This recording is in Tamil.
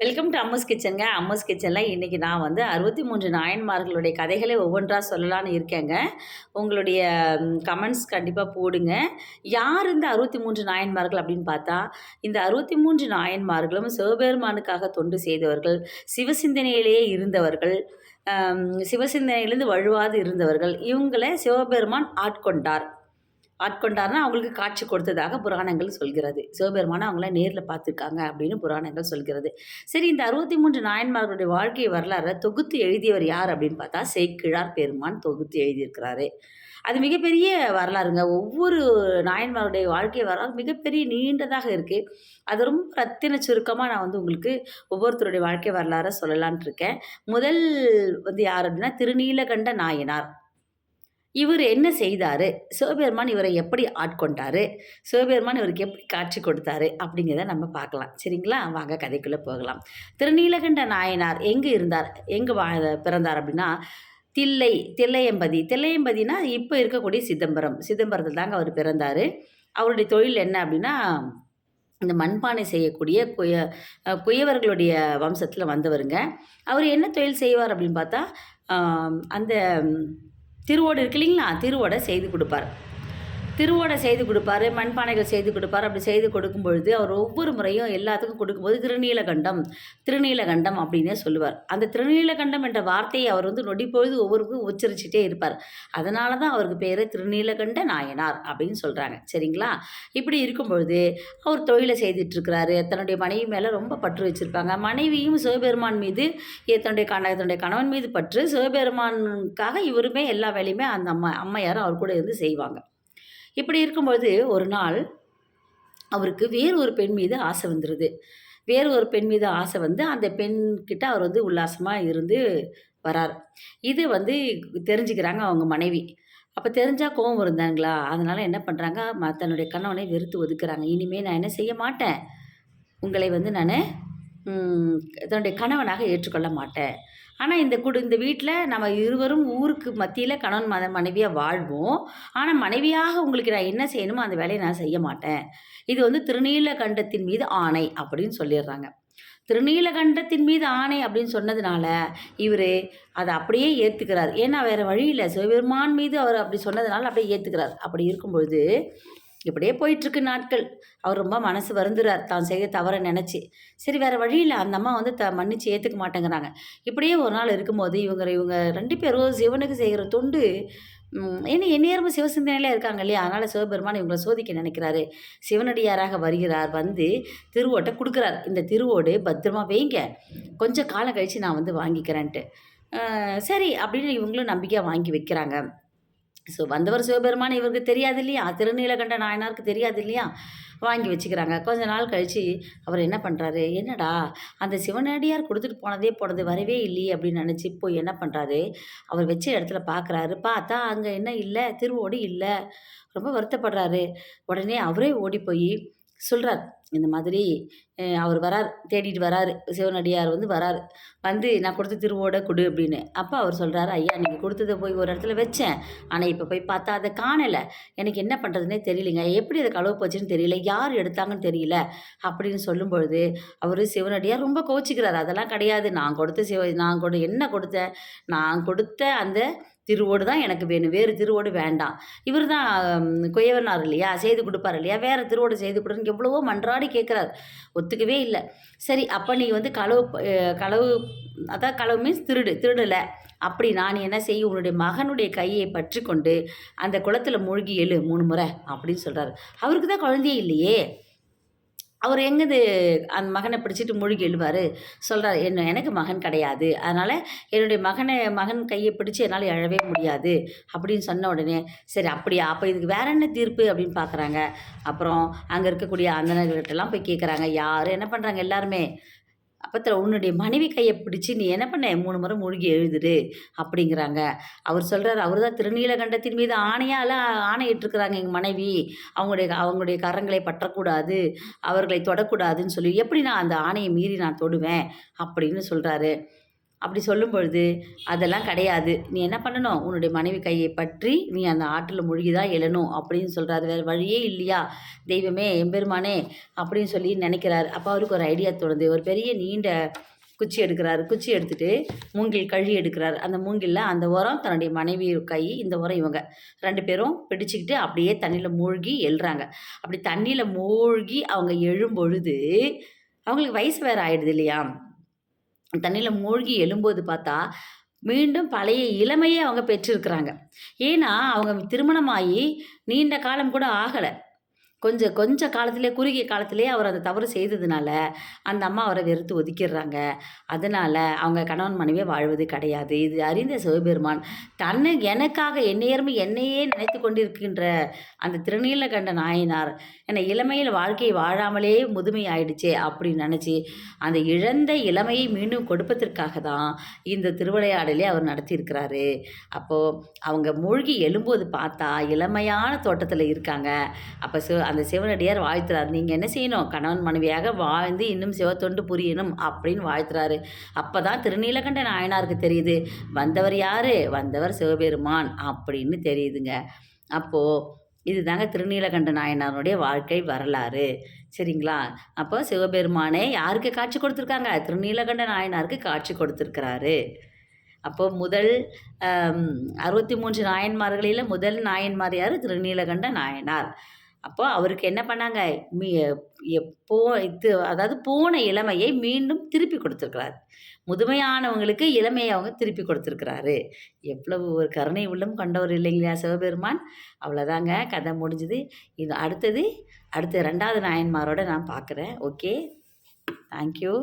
வெல்கம் டு அம்மஸ் கிச்சனுங்க அம்மஸ் கிச்சனில் இன்றைக்கி நான் வந்து அறுபத்தி மூன்று நாயன்மார்களுடைய கதைகளை ஒவ்வொன்றா சொல்லலான்னு இருக்கேங்க. உங்களுடைய கமெண்ட்ஸ் கண்டிப்பாக போடுங்க. யார் இந்த அறுபத்தி மூன்று நாயன்மார்கள் அப்படின்னு பார்த்தா இந்த அறுபத்தி மூன்று நாயன்மார்களும் சிவபெருமானுக்காக தொண்டு செய்தவர்கள் சிவசிந்தனையிலேயே இருந்தவர்கள் சிவசிந்தனையிலிருந்து வழுவாது இருந்தவர்கள் இவங்களை சிவபெருமான் ஆட்கொண்டார். ஆட்கொண்டார்னா அவங்களுக்கு காட்சி கொடுத்ததாக புராணங்கள் சொல்கிறது. சிவபெருமான அவங்கள நேரில் பார்த்துருக்காங்க அப்படின்னு புராணங்கள் சொல்கிறது. சரி இந்த அறுபத்தி மூன்று நாயன்மார்களுடைய வாழ்க்கை வரலாறை தொகுத்து எழுதியவர் யார் அப்படின்னு பார்த்தா சேக்கிழார் பெருமான் தொகுத்து எழுதியிருக்கிறாரு. அது மிகப்பெரிய வரலாறுங்க. ஒவ்வொரு நாயன்மாருடைய வாழ்க்கை வரலாறு மிகப்பெரிய நீண்டதாக இருக்குது அது ரொம்ப ரத்தின சுருக்கமாக நான் வந்து உங்களுக்கு ஒவ்வொருத்தருடைய வாழ்க்கை வரலாறை சொல்லலான் இருக்கேன். முதல் வந்து யார் அப்படின்னா திருநீலகண்ட நாயனார். இவர் என்ன செய்தார்? சிவபெருமான் இவரை எப்படி ஆட்கொண்டாரு? சிவபெருமான் இவருக்கு எப்படி காட்சி கொடுத்தாரு? அப்படிங்கிறத நம்ம பார்க்கலாம். சரிங்களா? வாங்க கதைக்குள்ளே போகலாம். திருநீலகண்ட நாயனார் எங்கே இருந்தார்? எங்கே வா பிறந்தார் அப்படின்னா தில்லை தில்லையம்பதி. தில்லையம்பதினா இப்போ இருக்கக்கூடிய சிதம்பரம். சிதம்பரத்தில் தாங்க அவர் பிறந்தார். அவருடைய தொழில் என்ன அப்படின்னா இந்த மண்பானை செய்யக்கூடிய குய குயவர்களுடைய வம்சத்தில் வந்தவருங்க. அவர் என்ன தொழில் செய்வார் அப்படின்னு பார்த்தா அந்த திருவோடு இருக்கு இல்லைங்களா? திருவோடை செய்து கொடுப்பார். திருவோடை செய்து கொடுப்பாரு மண்பானைகள் செய்து கொடுப்பார். அப்படி செய்து கொடுக்கும் பொழுது அவர் ஒவ்வொரு முறையும் எல்லாத்துக்கும் கொடுக்கும்போது திருநீலகண்டம் திருநீலகண்டம் அப்படின்னே சொல்லுவார். அந்த திருநீலகண்டம் என்ற வார்த்தையை அவர் வந்து நொடிப்பொழுது ஒவ்வொருக்கும் உச்சரிச்சுட்டே இருப்பார். அதனால தான் அவருக்கு பேர் திருநீலகண்ட நாயனார் அப்படின்னு சொல்கிறாங்க சரிங்களா? இப்படி இருக்கும் பொழுது அவர் தொழிலை செய்துட்டு இருக்கிறாரு தன்னுடைய மனைவி மேலே ரொம்ப பற்று வச்சுருப்பாங்க. மனைவியும் சிவபெருமான் மீது தன்னுடைய கண தன்னுடைய கணவன் மீது பற்று. சிவபெருமானுக்காக இவருமே எல்லா வேலையுமே அந்த அம்மா அம்மையாரும் அவர் கூட இருந்து செய்வாங்க. இப்படி இருக்கும்போது ஒரு நாள் அவருக்கு வேறு ஒரு பெண் மீது ஆசை வந்துடுது வேறு ஒரு பெண் மீது ஆசை வந்து அந்த பெண்கிட்ட அவர் வந்து உல்லாசமாக இருந்து வரார். இது வந்து தெரிஞ்சுக்கிறாங்க அவங்க மனைவி. அப்போ தெரிஞ்சால் கோபம் இருந்தாங்களா அதனால் என்ன பண்ணுறாங்க தன்னுடைய கணவனை வெறுத்து ஒதுக்குறாங்க. இனிமேல் நான் என்ன செய்ய மாட்டேன்? உங்களை வந்து நான் தன்னுடைய கணவனாக ஏற்றுக்கொள்ள மாட்டேன். ஆனால் இந்த குடு இந்த வீட்டில் நம்ம இருவரும் ஊருக்கு மத்தியில் கணவன் மத மனைவியாக வாழ்வோம். ஆனால் மனைவியாக உங்களுக்கு நான் என்ன செய்யணுமோ அந்த வேலையை நான் செய்ய மாட்டேன். இது வந்து திருநீலகண்டத்தின் மீது ஆணை அப்படின்னு சொல்லிடுறாங்க. திருநீலகண்டத்தின் மீது ஆணை அப்படின்னு சொன்னதுனால இவர் அதை அப்படியே ஏற்றுக்கிறார் ஏன்னா வேறு வழி இல்லை. சிவபெருமான் மீது அவர் அப்படி சொன்னதுனால அப்படியே ஏற்றுக்கிறார் அப்படி இருக்கும்பொழுது இப்படியே போயிட்டுருக்கு நாட்கள். அவர் ரொம்ப மனசு வருந்துறார். தான் செய்ய தவற நினச்சி. சரி வேறு வழியில் அந்த அம்மா வந்து த மன்னிச்சு ஏற்றுக்க மாட்டேங்கிறாங்க. இப்படியே ஒரு நாள் இருக்கும்போது இவங்க இவங்க ரெண்டு பேரும் சிவனுக்கு செய்கிற தொண்டு ஏன்னா எந்நேரமும் சிவசிந்தனையிலே இருக்காங்க இல்லையா? அதனால் சிவபெருமான் இவங்களை சோதிக்க நினைக்கிறாரு. சிவனடியாராக வருகிறார். வந்து திருவோட்டை கொடுக்குறார். இந்த திருவோடு பத்திரமா வைங்க. கொஞ்சம் காலம் கழித்து நான் வந்து வாங்கிக்கிறேன்ட்டு. சரி அப்படின்னு இவங்களும் நம்பிக்கையாக வாங்கி வைக்கிறாங்க. ஸோ வந்தவர் சிவபெருமான் இவருக்கு தெரியாது இல்லையா திருநீலகண்ட நாயனாருக்கு தெரியாது இல்லையா வாங்கி வச்சுக்கிறாங்க. கொஞ்ச நாள் கழித்து அவர் என்ன பண்ணுறாரு என்னடா அந்த சிவனடியார் கொடுத்துட்டு போனதே போனது வரவே இல்லையே அப்படின்னு நினச்சி போய் என்ன பண்ணுறாரு அவர் வச்ச இடத்துல பார்க்குறாரு பார்த்தா அங்கே என்ன இல்லை திருவோடு இல்லை. ரொம்ப வருத்தப்படுறாரு. உடனே அவரே ஓடி போய் சொல்கிறார் இந்த மாதிரி அவர் வரார் தேடிட்டு வராரு. சிவனடியார் வந்து வராரு. வந்து நான் கொடுத்த திருவோட கொடு அப்படின்னு. அப்போ அவர் சொல்கிறாரு ஐயா நீங்கள் கொடுத்ததை போய் ஒரு இடத்துல வச்சேன். ஆனால் இப்போ போய் பார்த்தா அதை காணலை. எனக்கு என்ன பண்ணுறதுனே தெரியலைங்க. எப்படி அதை கழுவ போச்சுன்னு தெரியல. யார் எடுத்தாங்கன்னு தெரியல. அப்படின்னு சொல்லும் பொழுது அவர் சிவனடியார் ரொம்ப கோச்சிக்கிறார். அதெல்லாம் கிடையாது. நான் கொடுத்த சிவ நான் கொடு என்ன கொடுத்தேன்? நான் கொடுத்த அந்த திருவோடு தான் எனக்கு வேணும். வேறு திருவோடு வேண்டாம். இவர் தான் குயவனார் இல்லையா? செய்து கொடுப்பார் இல்லையா? வேறு திருவோடு செய்து கொடுன்னு எவ்வளவோ மன்றாடி கேட்குறாரு. ஒத்துக்கவே இல்லை. சரி அப்போ நீ வந்து களவு களவு அதான் களவு மீன்ஸ் திருடு திருடலை. அப்படி நான் என்ன செய்ய உன்னுடைய மகனுடைய கையை பற்றி கொண்டு அந்த குளத்தில் மூழ்கி எழு மூணு முறை அப்படின்னு சொல்கிறாரு அவருக்கு தான் குழந்தையே இல்லையே. அவர் எங்கேருந்து அந்த மகனை பிடிச்சிட்டு மூழ்கி எழுவார். சொல்கிறார் என்ன எனக்கு மகன் கிடையாது. அதனால் என்னுடைய மகனை மகன் கையை பிடிச்சி என்னால் எழவே முடியாது. அப்படின்னு சொன்ன உடனே சரி அப்படியா? அப்போ இதுக்கு வேற என்ன தீர்ப்பு? அப்படின்னு பார்க்குறாங்க அப்புறம் அங்கே இருக்கக்கூடிய அந்தனர்கள்ட்டெல்லாம் போய் கேட்குறாங்க யார்? என்ன பண்ணுறாங்க எல்லாருமே? அப்பத்தில் உன்னுடைய மனைவி கையை பிடிச்சி நீ என்ன பண்ண? மூணு முறை மூழ்கி எழுதுரு அப்படிங்கிறாங்க. அவர் சொல்கிறார் அவர் தான் திருநீலகண்டத்தின் மீது ஆணையால் ஆணையிட்டிருக்கிறாங்க எங்கள் மனைவி. அவங்களுடைய அவங்களுடைய கரங்களை பற்றக்கூடாது அவர்களை தொடக்கூடாதுன்னு சொல்லி எப்படி நான் அந்த ஆணையை மீறி நான் தொடுவேன்? அப்படின்னு சொல்கிறாரு அப்படி சொல்லும் பொழுது அதெல்லாம் கிடையாது. நீ என்ன பண்ணணும்? உன்னுடைய மனைவி கையை பற்றி நீ அந்த ஆற்றில் மூழ்கிதான் எழணும்? அப்படின்னு சொல்கிறாரு வேறு வழியே இல்லையா? தெய்வமே எம்பெருமானே அப்படின்னு சொல்லி நினைக்கிறாரு. அப்போ அவருக்கு ஒரு ஐடியா தோணுது. ஒரு பெரிய நீண்ட குச்சி எடுக்கிறாரு. குச்சி எடுத்துகிட்டு மூங்கில் கழி எடுக்கிறாரு. அந்த மூங்கிலில் அந்த உரம் தன்னுடைய மனைவி கை இந்த உரம் இவங்க ரெண்டு பேரும் பிடிச்சிக்கிட்டு அப்படியே தண்ணியில் மூழ்கி எழுறாங்க அப்படி தண்ணியில் மூழ்கி அவங்க எழும்பொழுது அவங்களுக்கு வயசு வேறு ஆயிடுது இல்லையா? தண்ணியில் மூழ்கி எழும்போது பார்த்தா மீண்டும் பழைய இளமையை அவங்க பெற்றிருக்கிறாங்க. ஏன்னா அவங்க திருமணமாகி நீண்ட காலம் கூட ஆகலை. கொஞ்சம் கொஞ்சம் காலத்திலே குறுகிய காலத்திலே அவர் அந்த தவறு செய்ததுனால அந்த அம்மா அவரை வெறுத்து ஒதுக்கிடுறாங்க. அதனால் அவங்க கணவன் மனைவியை வாழ்வது கிடையாது. இது அறிந்த சிவபெருமான் தன்னை எனக்காக என்னையர்மை என்னையே நினைத்து கொண்டிருக்கின்ற அந்த திருநீலகண்ட நாயனார் என்னை இளமையில் வாழ்க்கையை வாழாமலே முதுமை ஆயிடுச்சே அப்படின்னு நினச்சி அந்த இழந்த இளமையை மீண்டும் கொடுப்பதற்காக தான் இந்த திருவிளையாடலே அவர் நடத்தியிருக்கிறாரு. அப்போது அவங்க மூழ்கி எழும்போது பார்த்தா இளமையான தோட்டத்தில் இருக்காங்க. அப்போ சிவ அந்த சிவனடியார் வாழ்த்துறாரு. நீங்கள் என்ன செய்யணும்? கணவன் மனைவியாக வாழ்ந்து இன்னும் சிவத்தொண்டு புரியணும் அப்படின்னு வாழ்த்துறாரு. அப்போ தான் திருநீலகண்ட நாயனாருக்கு தெரியுது. வந்தவர் யார்? வந்தவர் சிவபெருமான் அப்படின்னு தெரியுதுங்க. அப்போது இதுதாங்க திருநீலகண்ட நாயனாருடைய வாழ்க்கை வரலாறு. சரிங்களா? அப்போ சிவபெருமானே யாருக்கு காட்சி கொடுத்துருக்காங்க? திருநீலகண்ட நாயனாருக்கு காட்சி கொடுத்துருக்கிறாரு. அப்போ முதல் அறுபத்தி மூன்று நாயன்மார்களில் முதல் நாயன்மார் யார்? திருநீலகண்ட நாயனார். அப்போ அவருக்கு என்ன பண்ணாங்க? மீ போ இது அதாவது போன இளமையை மீண்டும் திருப்பி கொடுத்துருக்கிறார். முதுமையானவங்களுக்கு இளமையை அவங்க திருப்பி கொடுத்துருக்குறாரு. எவ்வளவு ஒரு கருணை உள்ளம் கொண்டவர் இல்லைங்களா சிவபெருமான்? அவ்வளோதாங்க கதை முடிஞ்சுது. இது அடுத்தது அடுத்த ரெண்டாவது நாயன்மாரோட நான் பார்க்குறேன். Okay thank you